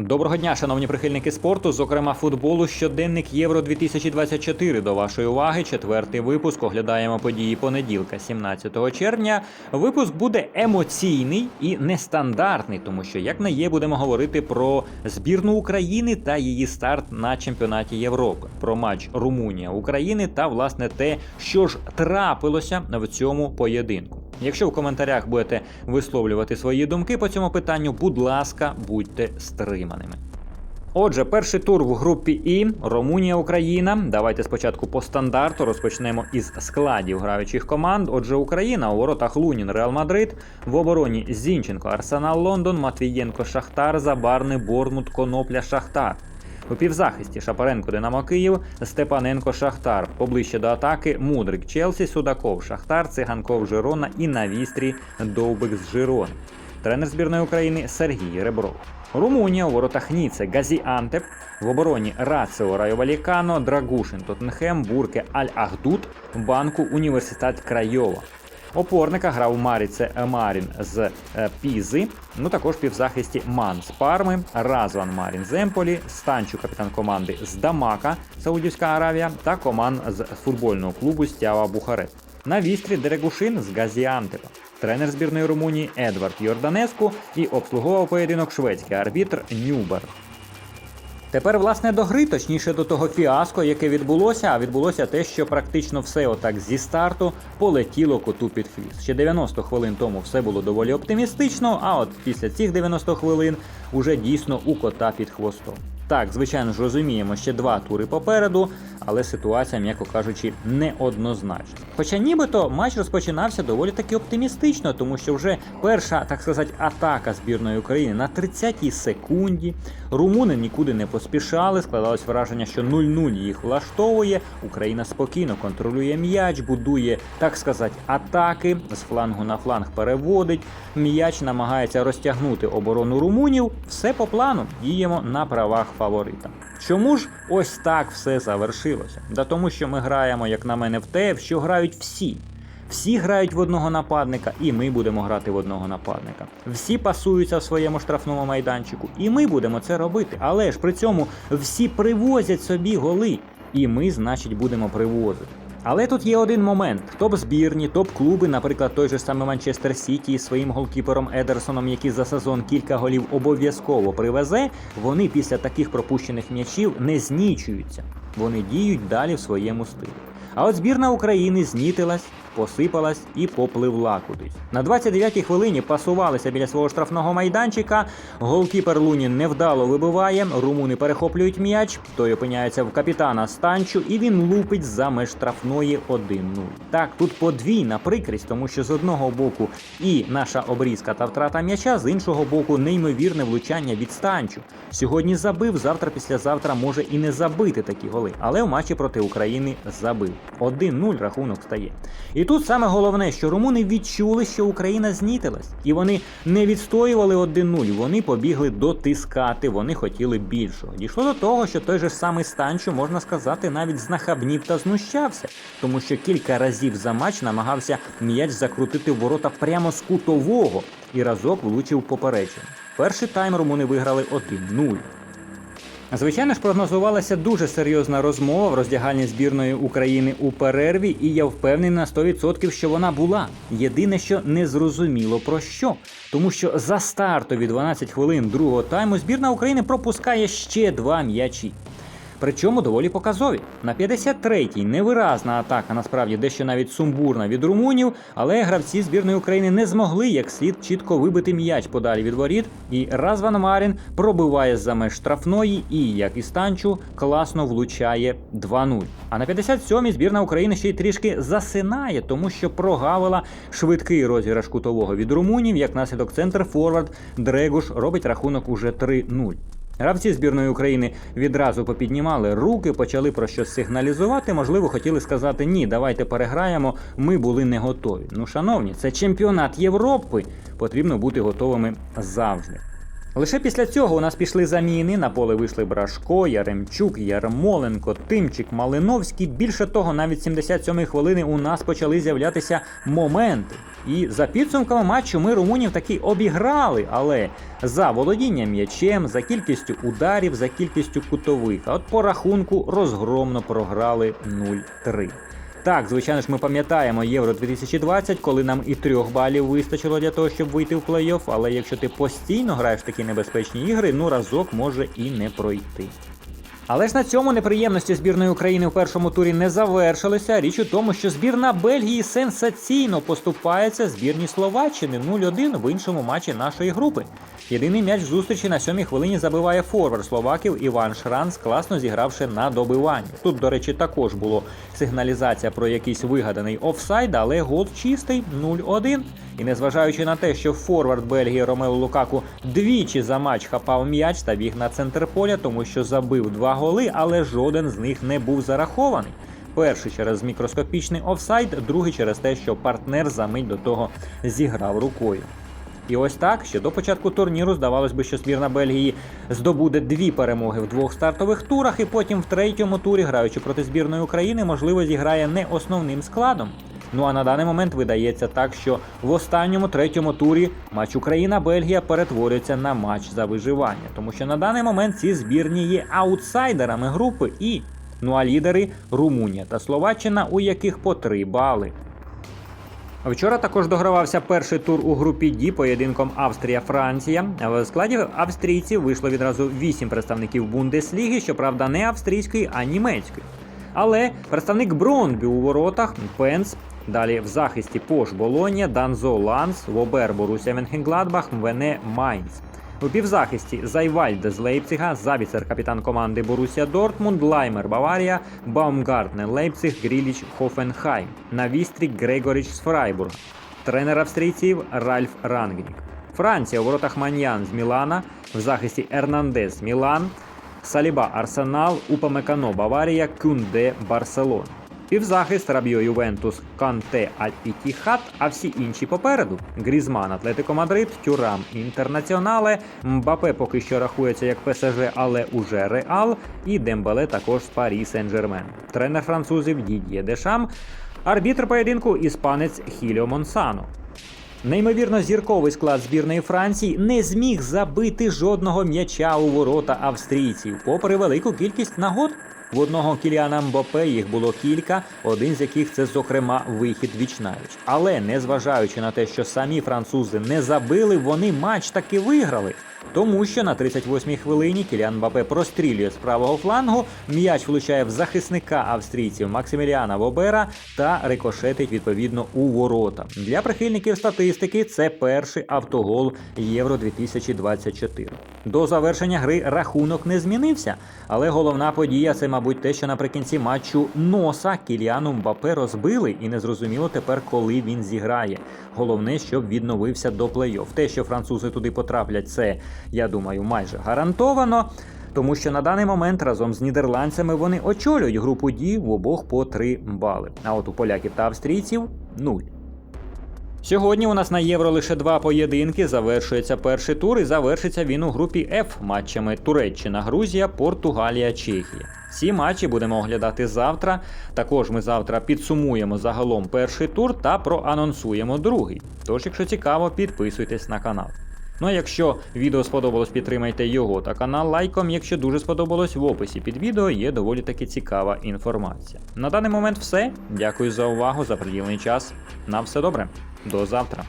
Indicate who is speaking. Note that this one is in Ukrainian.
Speaker 1: Доброго дня, шановні прихильники спорту, зокрема футболу. Щоденник Євро 2024 До вашої уваги. Четвертий випуск. Оглядаємо події понеділка, 17 червня. Випуск буде емоційний і нестандартний, тому що, як не є, будемо говорити про збірну України та її старт на чемпіонаті Європи, про матч Румунія України та власне те, що ж трапилося в цьому поєдинку. Якщо в коментарях будете висловлювати свої думки по цьому питанню, будь ласка, будьте стриманими. Отже, перший тур в групі І Румунія, Україна. Давайте спочатку по стандарту розпочнемо із складів граючих команд. Отже, Україна у воротах Лунін, Реал Мадрид, в обороні Зінченко, Арсенал Лондон, Матвієнко, Шахтар, Забарний, Бормут, Конопля, Шахтар. У півзахисті Шапаренко Динамо Київ, Степаненко Шахтар. Поближче до атаки Мудрик Челсі, Судаков Шахтар, Циганков Жирона і на вістрі Довбик з Жирони. Тренер збірної України Сергій Ребров. Румунія у воротах Ніце Газі Антеп, в обороні Раціо Райо Валікано, Драгушин Тоттенхем, Бурке Аль Ахдут, банку Університет Крайова. Опорника грав Маріце Марін з е, Пізи. Ну також півзахисті Ман з Парми, Разван Марін з Емполі, Станчу капітан команди з Дамака, Саудівська Аравія та команд з футбольного клубу Стява Бухарест. На вістрі Дерегушин з Газіантепа. Тренер збірної Румунії Едвард Йорданеску і обслуговував поєдинок шведський арбітр Нюбер. Тепер, власне, до гри, точніше до того фіаско, яке відбулося, а відбулося те, що практично все отак зі старту полетіло коту під хвіст. Ще 90 хвилин тому все було доволі оптимістично, а от після цих 90 хвилин уже дійсно у кота під хвостом. Так, звичайно ж розуміємо, ще два тури попереду, але ситуація, м'яко кажучи, неоднозначна. Хоча нібито матч розпочинався доволі таки оптимістично, тому що вже перша, так сказати, атака збірної України на 30-й секунді. Румуни нікуди не поспішали, складалось враження, що 0-0 їх влаштовує. Україна спокійно контролює м'яч, будує, так сказати, атаки з флангу на фланг переводить. М'яч намагається розтягнути оборону румунів. Все по плану. Діємо на правах фаворита. Чому ж ось так все завершилося? Да тому, що ми граємо, як на мене, в те, в що грають всі. Всі грають в одного нападника, і ми будемо грати в одного нападника. Всі пасуються в своєму штрафному майданчику, і ми будемо це робити. Але ж при цьому всі привозять собі голи, і ми, значить, будемо привозити. Але тут є один момент: топ-збірні, топ-клуби, наприклад, той же саме Манчестер Сіті своїм голкіпером Едерсоном, який за сезон кілька голів обов'язково привезе, вони після таких пропущених м'ячів не знічуються. Вони діють далі в своєму стилі. А от збірна України знітилась, посипалась і попливла кудись. На 29-й хвилині пасувалися біля свого штрафного майданчика. Голкіпер Лунін невдало вибиває. Румуни перехоплюють м'яч. Той опиняється в капітана станчу, і він лупить за меж штрафної 1-0. Так, тут подвійна прикрість, тому що з одного боку і наша обрізка та втрата м'яча, з іншого боку, неймовірне влучання від станчу. Сьогодні забив, завтра, післязавтра може і не забити такі голи, але в матчі проти України забив. 1-0 рахунок стає. І тут саме головне, що румуни відчули, що Україна знітилась, і вони не відстоювали 1-0, вони побігли дотискати, вони хотіли більшого. Дійшло до того, що той же самий Станчо, можна сказати, навіть знахабнів та знущався, тому що кілька разів за матч намагався м'яч закрутити в ворота прямо з кутового і разок влучив поперечину. Перший тайм румуни виграли 1-0. Звичайно ж, прогнозувалася дуже серйозна розмова в роздягальні збірної України у перерві, і я впевнений на 100%, що вона була. Єдине, що не зрозуміло про що. Тому що за стартові 12 хвилин другого тайму збірна України пропускає ще два м'ячі. Причому доволі показові. На 53-й невиразна атака, насправді дещо навіть сумбурна від румунів, але гравці збірної України не змогли як слід чітко вибити м'яч подалі від воріт. І Разван Марін пробиває за меж штрафної і, як і станчу, класно влучає 2-0. А на 57-й збірна України ще й трішки засинає, тому що прогавила швидкий розіграш кутового від румунів, як наслідок центр форвард Дрегуш робить рахунок уже 3-0. Гравці збірної України відразу попіднімали руки, почали про щось сигналізувати. Можливо, хотіли сказати ні, давайте переграємо. Ми були не готові. Ну, шановні, це чемпіонат Європи. Потрібно бути готовими завжди. Лише після цього у нас пішли заміни. На поле вийшли Брашко, Яремчук, Ярмоленко, Тимчик, Малиновський. Більше того, навіть 77-ї хвилини у нас почали з'являтися моменти. І за підсумками матчу ми румунів таки обіграли, але за володінням м'ячем, за кількістю ударів, за кількістю кутових. А от по рахунку розгромно програли 0-3. Так, звичайно ж, ми пам'ятаємо Євро 2020, коли нам і трьох балів вистачило для того, щоб вийти в плей-офф, але якщо ти постійно граєш в такі небезпечні ігри, ну разок може і не пройти. Але ж на цьому неприємності збірної України в першому турі не завершилися. Річ у тому, що збірна Бельгії сенсаційно поступається збірній Словаччини 0-1 в іншому матчі нашої групи. Єдиний м'яч зустрічі на сьомій хвилині забиває форвард словаків Іван Шранц, класно зігравши на добиванні. Тут, до речі, також було сигналізація про якийсь вигаданий офсайд, але гол чистий 0-1. І незважаючи на те, що форвард Бельгії Ромело Лукаку двічі за матч хапав м'яч та біг на центр поля, тому що забив два голи, але жоден з них не був зарахований. Перший через мікроскопічний офсайд, другий через те, що партнер за мить до того зіграв рукою. І ось так, ще до початку турніру здавалось би, що збірна Бельгії здобуде дві перемоги в двох стартових турах, і потім в третьому турі, граючи проти збірної України, можливо, зіграє не основним складом. Ну а на даний момент видається так, що в останньому третьому турі матч Україна-Бельгія перетворюється на матч за виживання, тому що на даний момент ці збірні є аутсайдерами групи і ну а лідери Румунія та Словаччина, у яких по три бали. Вчора також догравався перший тур у групі Ді поєдинком Австрія-Франція. В складі австрійців вийшло відразу вісім представників Бундесліги, щоправда, не австрійської, а німецької. Але представник Бронбі у воротах Пенс. Далі в захисті Пош Болонія, Данзо Ланс, Вобер Борусія Менхенгладбах, Мвене Майнц. У півзахисті Зайвальде з Лейпцига, Завіцер капітан команди Борусія Дортмунд, Лаймер Баварія, Баумгартнер Лейпциг, Гріліч Хофенхайм. На вістрі Грегоріч з Фрайбурга. Тренер австрійців Ральф Рангнік. Франція у воротах Маньян з Мілана, в захисті Ернандес Мілан, Саліба Арсенал, Упамекано Баварія, Кюнде Барселона. Півзахист Рабіо Ювентус, Канте Аль Ітіхат, а всі інші попереду. Грізман Атлетико Мадрид, Тюрам Інтернаціонале, Мбапе поки що рахується як ПСЖ, але уже Реал, і Дембеле також з Парі Сен-Жермен. Тренер французів Дід'є Дешам, арбітр поєдинку іспанець Хіліо Монсано. Неймовірно зірковий склад збірної Франції не зміг забити жодного м'яча у ворота австрійців, попри велику кількість нагод. В одного Кіліана Мбопе їх було кілька, один з яких це, зокрема, вихід вічнавіч. Але незважаючи на те, що самі французи не забили, вони матч таки виграли. Тому що на 38-й хвилині Кіліан Мбапе прострілює з правого флангу, м'яч влучає в захисника австрійців Максиміліана Вобера та рикошетить відповідно у ворота. Для прихильників статистики це перший автогол Євро 2024. До завершення гри рахунок не змінився, але головна подія це, мабуть, те, що наприкінці матчу носа Кіліану Мбапе розбили, і незрозуміло тепер, коли він зіграє. Головне, щоб відновився до плей-офф. Те, що французи туди потраплять, це я думаю, майже гарантовано. Тому що на даний момент разом з нідерландцями вони очолюють групу Ді в обох по 3 бали. А от у поляків та австрійців нуль. Сьогодні у нас на євро лише два поєдинки. Завершується перший тур і завершиться він у групі F матчами Туреччина, Грузія, Португалія, Чехія. Ці матчі будемо оглядати завтра. Також ми завтра підсумуємо загалом перший тур та проанонсуємо другий. Тож, якщо цікаво, підписуйтесь на канал. Ну а якщо відео сподобалось, підтримайте його та канал лайком. Якщо дуже сподобалось, в описі під відео є доволі таки цікава інформація. На даний момент все. Дякую за увагу, за приділений час. На все добре. До завтра.